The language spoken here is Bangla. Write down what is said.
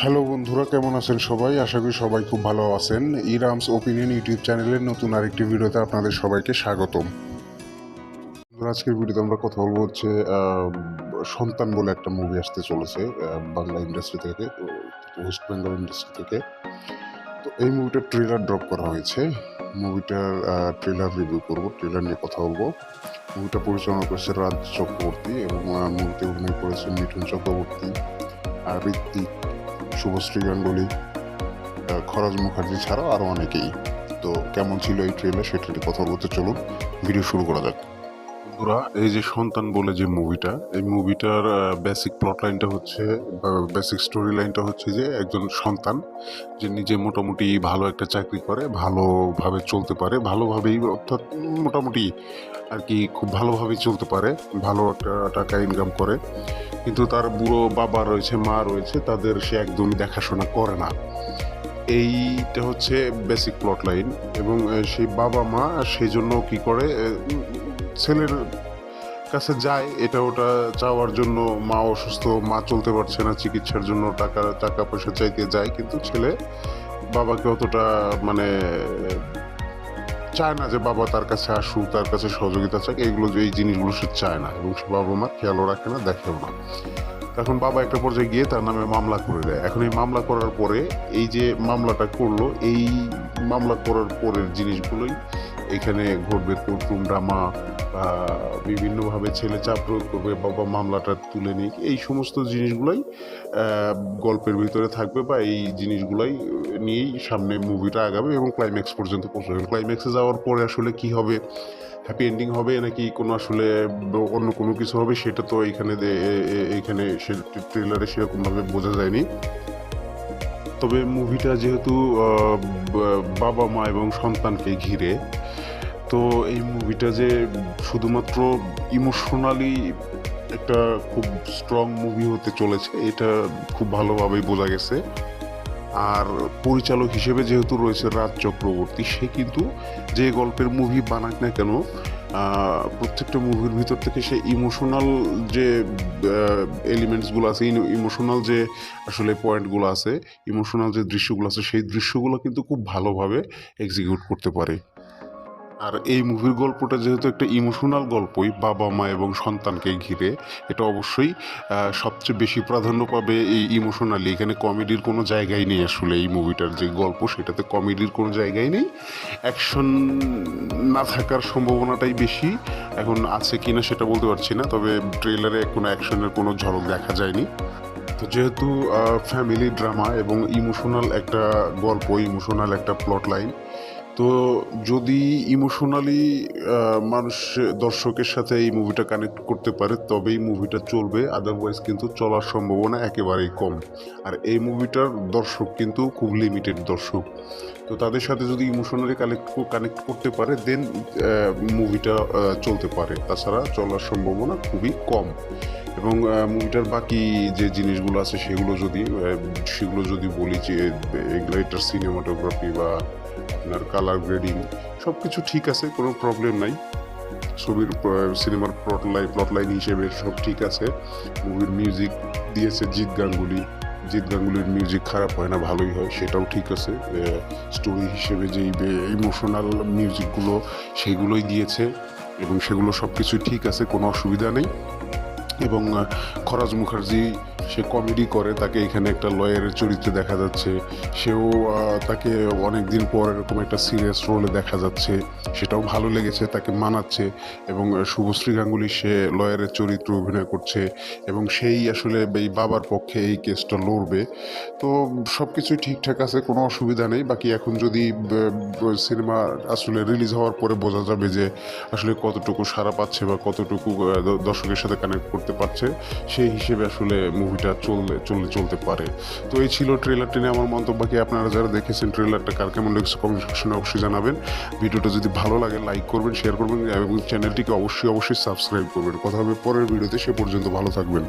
হ্যালো বন্ধুরা, কেমন আছেন সবাই? আশা করি সবাই খুব ভালো আছেন। ইরামস ওপিনিয়ন ইউটিউব চ্যানেলের নতুন আরেকটি ভিডিওতে আপনাদের সবাইকে স্বাগতম। আজকের ভিডিওতে আমরা কথা বলব হচ্ছে সন্তান বলে একটা মুভি আসতে চলেছে বাংলা ইন্ডাস্ট্রি থেকে ওয়েস্ট বেঙ্গল ইন্ডাস্ট্রি থেকে। তো এই মুভিটার ট্রেলার ড্রপ করা হয়েছে। মুভিটার ট্রেলার রিভিউ করব ট্রেলার নিয়ে কথা বলব। মুভিটা পরিচালনা করেছে রাজ চক্রবর্তী এবং মুভিতে অভিনয় করেছে মিঠুন চক্রবর্তী আর ঋত্বিক। শুভশ্রী গাঙ্গুলি খরাজ মুখার্জি ছাড়াও আরও অনেকেই। তো কেমন ছিল এই ট্রেলার সেটা কথা বলতে চলুন। ভিডিও শুরু করা যাক। বন্ধুরা, এই যে সন্তান বলে যে মুভিটা এই মুভিটার বেসিক প্লট লাইনটা হচ্ছে বেসিক স্টোরি লাইনটা হচ্ছে যে একজন সন্তান, যে নিজে মোটামুটি ভালো একটা চাকরি করে, ভালোভাবে চলতে পারে, ভালোভাবেই অর্থাৎ মোটামুটি আর কি খুব ভালোভাবেই চলতে পারে, ভালো একটা টাকা ইনকাম করে। কিন্তু তার বুড়ো বাবা রয়েছে, মা রয়েছে, তাদের সে একদমই দেখাশোনা করে না। এইটা হচ্ছে বেসিক প্লট লাইন এবং সেই বাবা মা সেই জন্য কি করে ছেলের কাছে যায়, এটা ওটা চাওয়ার জন্য মা অসুস্থ, মা চলতে পারছে না, চিকিৎসার জন্য টাকা টাকা পয়সা চাইতে যায়, কিন্তু ছেলে বাবাকে অতটা মানে চায় না যে বাবা তার কাছে আসুক, তার কাছে সহযোগিতা চাক, এইগুলো যে, এই জিনিসগুলো সে চায় না এবং সে বাবা মা খেয়ালও রাখে না, দেখেও না। তখন বাবা একটা পর্যায়ে গিয়ে তার নামে মামলা করে দেয়। এখন এই মামলা করার পরে, এই যে মামলাটা করল, এই মামলা করার পরের জিনিসগুলোই এখানে ঘটবে কোর্টরুম ড্রামা বিভিন্নভাবে ছেলে চাপ করবে বাবা মামলাটা তুলে নিক। এই সমস্ত জিনিসগুলোই গল্পের ভিতরে থাকবে বা এই জিনিসগুলোই নিয়েই সামনে মুভিটা আগাবে এবং ক্লাইম্যাক্স পর্যন্ত পৌঁছাবে। ক্লাইম্যাক্সে যাওয়ার পরে আসলে কি হবে হ্যাপি এন্ডিং হবে, নাকি কোনো আসলে অন্য কোনো কিছু হবে, সেটা তো এইখানে দে- এ- এ- ট্রেলারে সেরকমভাবে বোঝা যায়নি। তবে মুভিটা যেহেতু বাবা মা এবং সন্তানকে ঘিরে তো এই মুভিটা যে শুধুমাত্র ইমোশনালি একটা খুব স্ট্রং মুভি হতে চলেছে, এটা খুব ভালোভাবেই বোঝা গেছে। আর পরিচালক হিসেবে যেহেতু রয়েছে রাজ চক্রবর্তী, সে কিন্তু যে গল্পের মুভি বানাক না কেন প্রত্যেকটা মুভির ভিতর থেকে সে ইমোশনাল যে এলিমেন্টসগুলো আছে ইমোশনাল যে আসলে পয়েন্টগুলো আছে ইমোশনাল যে দৃশ্যগুলো আছে, সেই দৃশ্যগুলো কিন্তু খুব ভালোভাবে এক্সিকিউট করতে পারে। আর এই মুভির গল্পটা যেহেতু একটা ইমোশনাল গল্পই, বাবা, মা এবং সন্তানকে ঘিরে, এটা অবশ্যই সবচেয়ে বেশি প্রাধান্য পাবে এই ইমোশনালি। এখানে কমেডির কোনো জায়গাই নেই আসলে এই মুভিটার যে গল্প, সেটাতে কমেডির কোনো জায়গাই নেই। অ্যাকশন না থাকার সম্ভাবনাটাই বেশি। এখন আছে কি না সেটা বলতে পারছি না, তবে ট্রেলারে কোনো অ্যাকশনের কোনো ঝলক দেখা যায়নি। তো যেহেতু ফ্যামিলি ড্রামা এবং ইমোশনাল একটা গল্প, ইমোশনাল একটা প্লট লাইন তো যদি ইমোশনালি মানুষ দর্শকের সাথে এই মুভিটা কানেক্ট করতে পারে, তবেই মুভিটা চলবে। আদারওয়াইজ কিন্তু চলার সম্ভাবনা একেবারেই কম। আর এই মুভিটার দর্শক কিন্তু খুব লিমিটেড দর্শক। তো তাদের সাথে যদি ইমোশনালি কানেক্ট কানেক্ট করতে পারে দেন মুভিটা চলতে পারে। তাছাড়া চলার সম্ভাবনা খুবই কম। এবং মুভিটার বাকি যে জিনিসগুলো আছে, সেগুলো যদি সেগুলো যদি বলি যে, এগুলো এটার সিনেমাটোগ্রাফি বা আপনার কালার গ্রেডিং সব কিছু ঠিক আছে, কোনো প্রবলেম নাই। ছবির সিনেমার প্লট লাইন প্লট লাইন হিসেবে সব ঠিক আছে। মুভির মিউজিক দিয়েছে জিৎ গাঙ্গুলি। জিৎ গাঙ্গুলির মিউজিক খারাপ হয় না, ভালোই হয়, সেটাও ঠিক আছে। স্টোরি হিসেবে যেই ইমোশনাল মিউজিকগুলো সেগুলোই দিয়েছে। এবং সেগুলো সব কিছুই ঠিক আছে, কোনো অসুবিধা নেই। এবং খরাজ মুখার্জি, সে কমেডি করে, তাকে এখানে একটা লয়ারের চরিত্রে দেখা যাচ্ছে। সেও তাকে অনেক দিন পর এরকম একটা সিরিয়াস রোলে দেখা যাচ্ছে। সেটাও ভালো লেগেছে, তাকে মানাচ্ছে এবং শুভশ্রী গাঙ্গুলি, সে লয়ারের চরিত্র অভিনয় করছে এবং সেই আসলে এই বাবার পক্ষে এই কেসটা লড়বে। তো সব কিছুই ঠিকঠাক আছে, কোনো অসুবিধা নেই। বাকি এখন যদি সিনেমা আসলে রিলিজ হওয়ার পরে বোঝা যাবে যে আসলে কতটুকু সাড়া পাচ্ছে বা কতটুকু দর্শকের সাথে কানেক্ট করতে পারছে, সেই হিসেবে আসলে মুভিটা চললে চললে চলতে পারে। তো এই ছিল ট্রেলারটি নিয়ে আমার মন্তব্যকে আপনারা যারা দেখেছেন ট্রেলারটা কার কেমন লেগেছে কমেন্ট সেকশনে অবশ্যই জানাবেন। ভিডিওটা যদি ভালো লাগে লাইক করবেন শেয়ার করবেন, এবং চ্যানেলটিকে অবশ্যই অবশ্যই সাবস্ক্রাইব করবেন। কথা হবে পরের ভিডিওতে, সে পর্যন্ত ভালো থাকবেন।